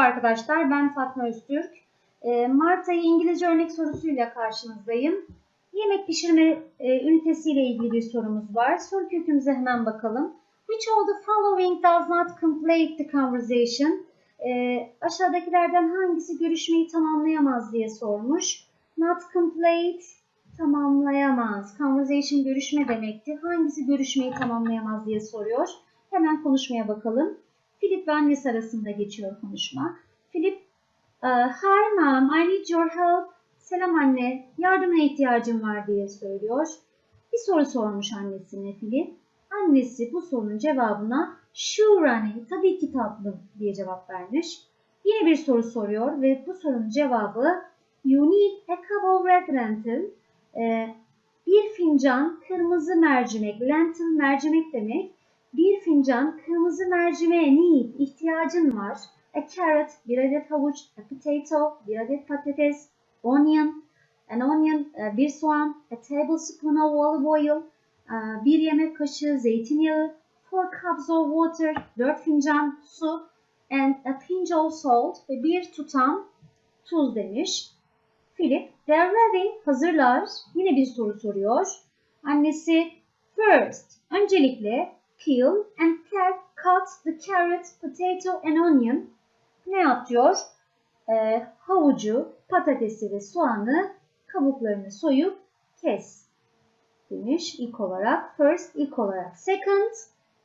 Merhaba arkadaşlar, ben Fatma Öztürk. Ee, Mart ayı İngilizce örnek sorusuyla karşınızdayım. Yemek pişirme e, ünitesiyle ilgili bir sorumuz var. Soru kökümüze hemen bakalım. Which of the following does not complete the conversation? Ee, aşağıdakilerden hangisi görüşmeyi tamamlayamaz diye sormuş. Not complete, tamamlayamaz. Conversation görüşme demekti. Hangisi görüşmeyi tamamlayamaz diye soruyor. Hemen konuşmaya bakalım. Ve annesi arasında geçiyor konuşma. Philip, "Uh, Hi mom, I need your help. Selam anne, yardımına ihtiyacım var diye söylüyor. Bir soru sormuş annesine Philip. Annesi bu sorunun cevabına Sure anne, tabii ki tatlım diye cevap vermiş. Yine bir soru soruyor ve bu sorunun cevabı You need a cup of red lentil. Ee, bir fincan kırmızı mercimek, lentil mercimek demek. Bir fincan kırmızı mercimeğe need, ihtiyacın var. A carrot, bir adet havuç, a potato, bir adet patates, onion, an onion, e, bir soğan, a tablespoon of olive oil, e, bir yemek kaşığı zeytinyağı, four cups of water, dört fincan su, and a pinch of salt ve bir tutam tuz demiş. Philip, they're ready, hazırlar. Yine bir soru soruyor. Annesi, first, öncelikle peel and cut, cut the carrot, potato and onion. Ne yapıyor? Ee, havucu, patatesi ve soğanı kabuklarını soyup kes demiş ilk olarak. First ilk olarak. Second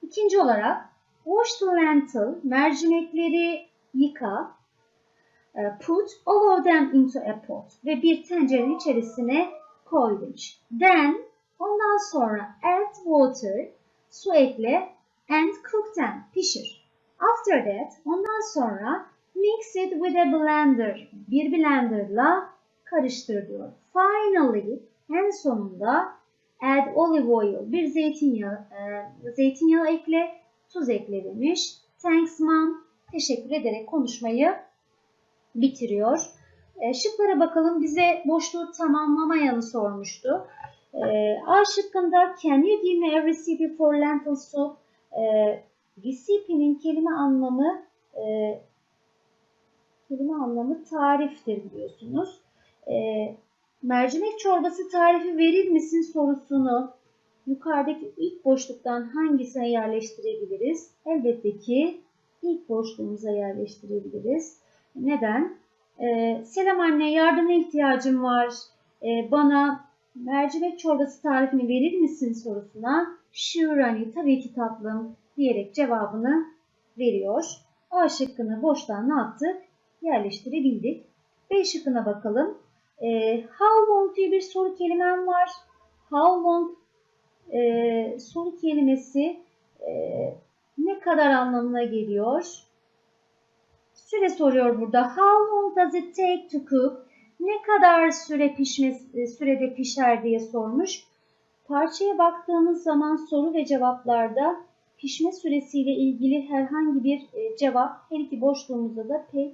ikinci olarak wash the lentil mercimekleri yıka. Ee, Put all of them into a pot ve bir tencerenin içerisine koy demiş. Then ondan sonra add water su ekle and cook them pişir. After that ondan sonra mix it with a blender bir blenderla karıştır diyor. Finally en sonunda add olive oil bir zeytinyağı e, zeytinyağı ekle tuz ekle demiş. Thanks mom teşekkür ederek konuşmayı bitiriyor. E, şıklara bakalım bize boşluğu tamamlamayanı sormuştu. E, A şıkkında can you give me a recipe for lentil soup? E, recipe'nin kelime anlamı e, kelime anlamı tariftir biliyorsunuz. E, mercimek çorbası tarifi verir misin sorusunu yukarıdaki ilk boşluktan hangisine yerleştirebiliriz? Elbette ki ilk boşluğumuza yerleştirebiliriz. Neden? Ee, Selam anne yardımına ihtiyacım var. Ee, bana mercimek çorbası tarifini verir misin sorusuna anne tabii ki tatlım diyerek cevabını veriyor. A şıkkını boştan ne yaptık? Yerleştirebildik. B şıkkına bakalım. Ee, how long diye bir soru kelimem var. How long e, soru kelimesi e, ne kadar anlamına geliyor? Süre soruyor burada. How long does it take to cook? Ne kadar süre pişme, sürede pişer diye sormuş. Parçaya baktığımız zaman soru ve cevaplarda pişme süresiyle ilgili herhangi bir e, cevap her iki boşluğumuzda da pek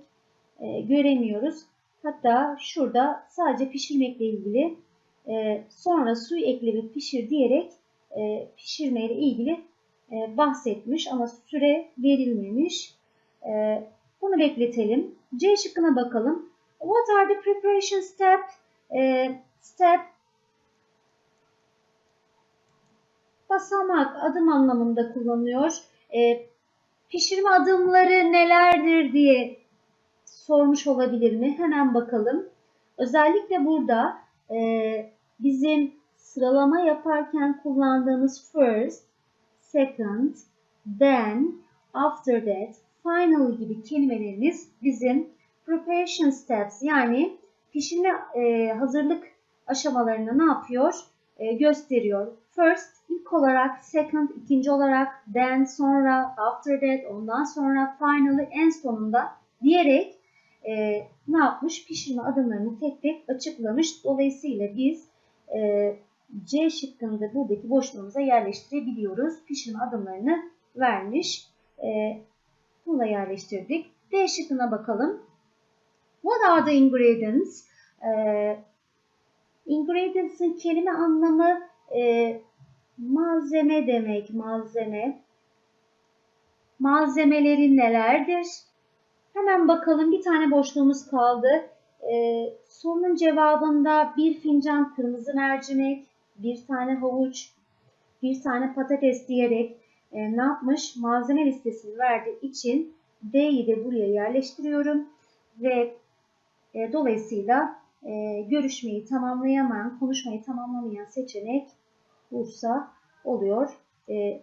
e, göremiyoruz. Hatta şurada sadece pişirmekle ilgili e, sonra suyu ekle ve pişir diyerek pişirmeyle ilgili bahsetmiş ama süre verilmemiş. Bunu bekletelim. C şıkkına bakalım. What are the preparation step? E, step basamak, adım anlamında kullanıyor. E, pişirme adımları nelerdir diye sormuş olabilir mi? Hemen bakalım. Özellikle burada e, bizim sıralama yaparken kullandığımız first, second, then, after that, final gibi kelimelerimiz bizim preparation steps yani pişirme e, hazırlık aşamalarını ne yapıyor? E, gösteriyor. First ilk olarak, second ikinci olarak, then sonra, after that ondan sonra, finally en sonunda diyerek e, ne yapmış? Pişirme adımlarını tek tek açıklamış. Dolayısıyla biz e, C şıkkında buradaki boşluğumuza yerleştirebiliyoruz. Pişirme adımlarını vermiş. E, bunu da yerleştirdik. D şıkkına bakalım. What are the ingredients? Ee, ingredients'ın kelime anlamı e, malzeme demek. Malzeme. Malzemeleri nelerdir? Hemen bakalım bir tane boşluğumuz kaldı. Ee, sorunun cevabında bir fincan kırmızı mercimek, bir tane havuç, bir tane patates diyerek e, ne yapmış? Malzeme listesini verdiği için D'yi de buraya yerleştiriyorum ve e, dolayısıyla e, görüşmeyi tamamlayamayan, konuşmayı tamamlamayan seçenek Bursa oluyor. E,